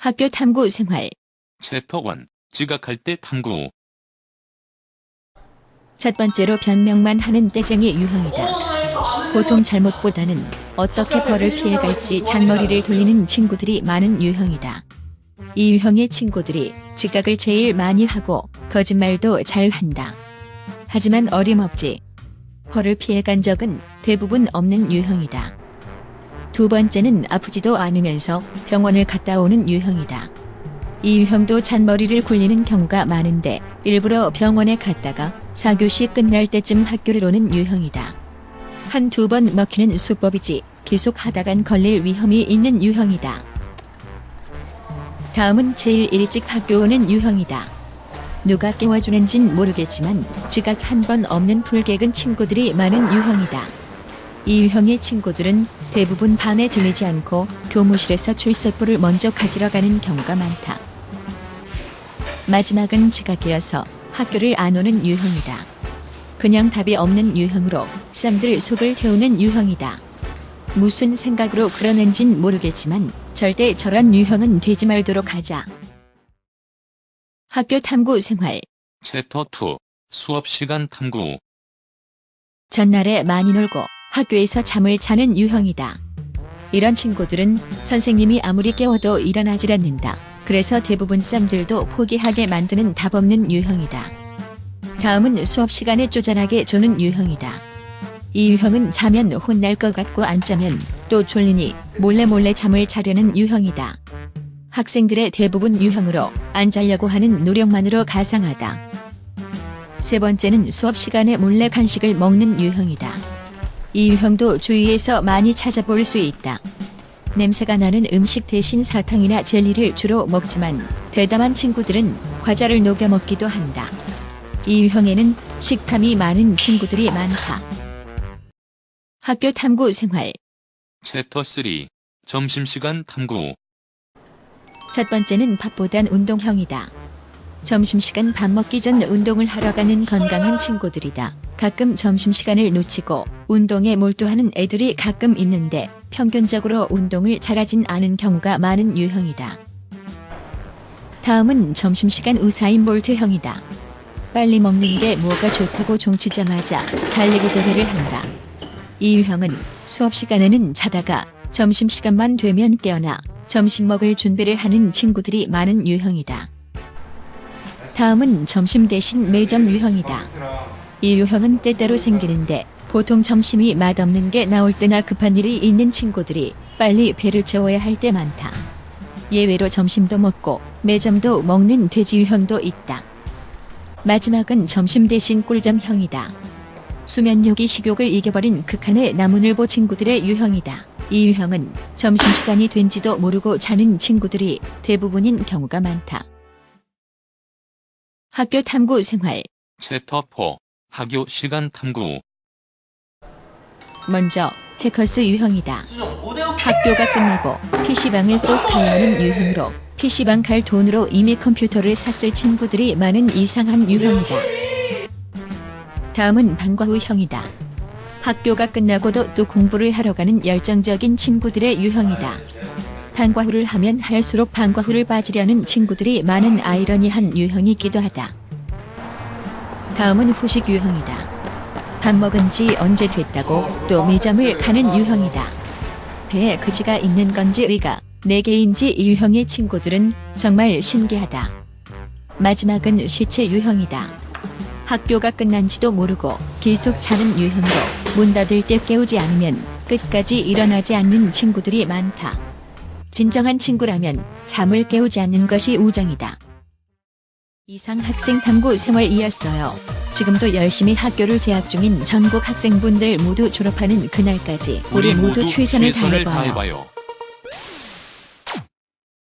학교 탐구 생활. 챕터 1. 지각할 때 탐구. 첫 번째로 변명만 하는 떼쟁이 유형이다. 보통 잘못보다는 어떻게 벌을 피해갈지 잔머리를 돌리는 친구들이 많은 유형이다. 이 유형의 친구들이 지각을 제일 많이 하고 거짓말도 잘 한다. 하지만 어림없지. 벌을 피해간 적은 대부분 없는 유형이다. 두 번째는 아프지도 않으면서 병원을 갔다 오는 유형이다. 이 유형도 잔머리를 굴리는 경우가 많은데 일부러 병원에 갔다가 4교시 끝날 때쯤 학교를 오는 유형이다. 한 두 번 먹히는 수법이지 계속 하다간 걸릴 위험이 있는 유형이다. 다음은 제일 일찍 학교 오는 유형이다. 누가 깨워주는진 모르겠지만 지각 한 번 없는 풀개근 친구들이 많은 유형이다. 이 유형의 친구들은 대부분 밤에 들리지 않고 교무실에서 출석부를 먼저 가지러 가는 경우가 많다. 마지막은 지각이어서 학교를 안 오는 유형이다. 그냥 답이 없는 유형으로 쌈들 속을 태우는 유형이다. 무슨 생각으로 그러는진 모르겠지만 절대 저런 유형은 되지 말도록 하자. 학교 탐구 생활. 챕터 2. 수업 시간 탐구. 전날에 많이 놀고 학교에서 잠을 자는 유형이다. 이런 친구들은 선생님이 아무리 깨워도 일어나질 않는다. 그래서 대부분 쌈들도 포기하게 만드는 답 없는 유형이다. 다음은 수업 시간에 쪼잔하게 조는 유형이다. 이 유형은 자면 혼날 것 같고 안 자면 또 졸리니 몰래 몰래 잠을 자려는 유형이다. 학생들의 대부분 유형으로 안 자려고 하는 노력만으로 가상하다. 세 번째는 수업 시간에 몰래 간식을 먹는 유형이다. 이 유형도 주위에서 많이 찾아볼 수 있다. 냄새가 나는 음식 대신 사탕이나 젤리를 주로 먹지만 대담한 친구들은 과자를 녹여 먹기도 한다. 이 유형에는 식탐이 많은 친구들이 많다. 학교 탐구 생활. 챕터 3. 점심시간 탐구. 첫 번째는 밥보단 운동형이다. 점심시간 밥 먹기 전 운동을 하러 가는 건강한 친구들이다. 가끔 점심시간을 놓치고 운동에 몰두하는 애들이 가끔 있는데 평균적으로 운동을 잘하진 않은 경우가 많은 유형이다. 다음은 점심시간 우사인 볼트형이다. 빨리 먹는 게 뭐가 좋다고 종치자마자 달리기 대회를 한다. 이 유형은 수업 시간에는 자다가 점심시간만 되면 깨어나 점심 먹을 준비를 하는 친구들이 많은 유형이다. 다음은 점심 대신 매점 유형이다. 이 유형은 때때로 생기는데 보통 점심이 맛없는 게 나올 때나 급한 일이 있는 친구들이 빨리 배를 채워야 할 때 많다. 예외로 점심도 먹고 매점도 먹는 돼지 유형도 있다. 마지막은 점심 대신 꿀점형이다. 수면욕이 식욕을 이겨버린 극한의 나무늘보 친구들의 유형이다. 이 유형은 점심시간이 된지도 모르고 자는 친구들이 대부분인 경우가 많다. 학교 탐구 생활. 챕터 4. 학교 시간 탐구. 먼저 해커스 유형이다. 학교가 끝나고 PC방을 꼭 가야 하는 유형으로 PC방 갈 돈으로 이미 컴퓨터를 샀을 친구들이 많은 이상한 유형이다. 다음은 방과 후 형이다. 학교가 끝나고도 또 공부를 하러 가는 열정적인 친구들의 유형이다. 방과 후를 하면 할수록 방과 후를 빠지려는 친구들이 많은 아이러니한 유형이기도 하다. 다음은 후식 유형이다. 밥 먹은 지 언제 됐다고 또 매점을 가는 유형이다. 배에 그지가 있는 건지 의가 네 개인지 이 유형의 친구들은 정말 신기하다. 마지막은 시체 유형이다. 학교가 끝난지도 모르고 계속 자는 유형으로 문 닫을 때 깨우지 않으면 끝까지 일어나지 않는 친구들이 많다. 진정한 친구라면 잠을 깨우지 않는 것이 우정이다. 이상 학생 탐구 생활이었어요. 지금도 열심히 학교를 재학 중인 전국 학생분들 모두 졸업하는 그날까지 우리 모두 최선을 다해봐요.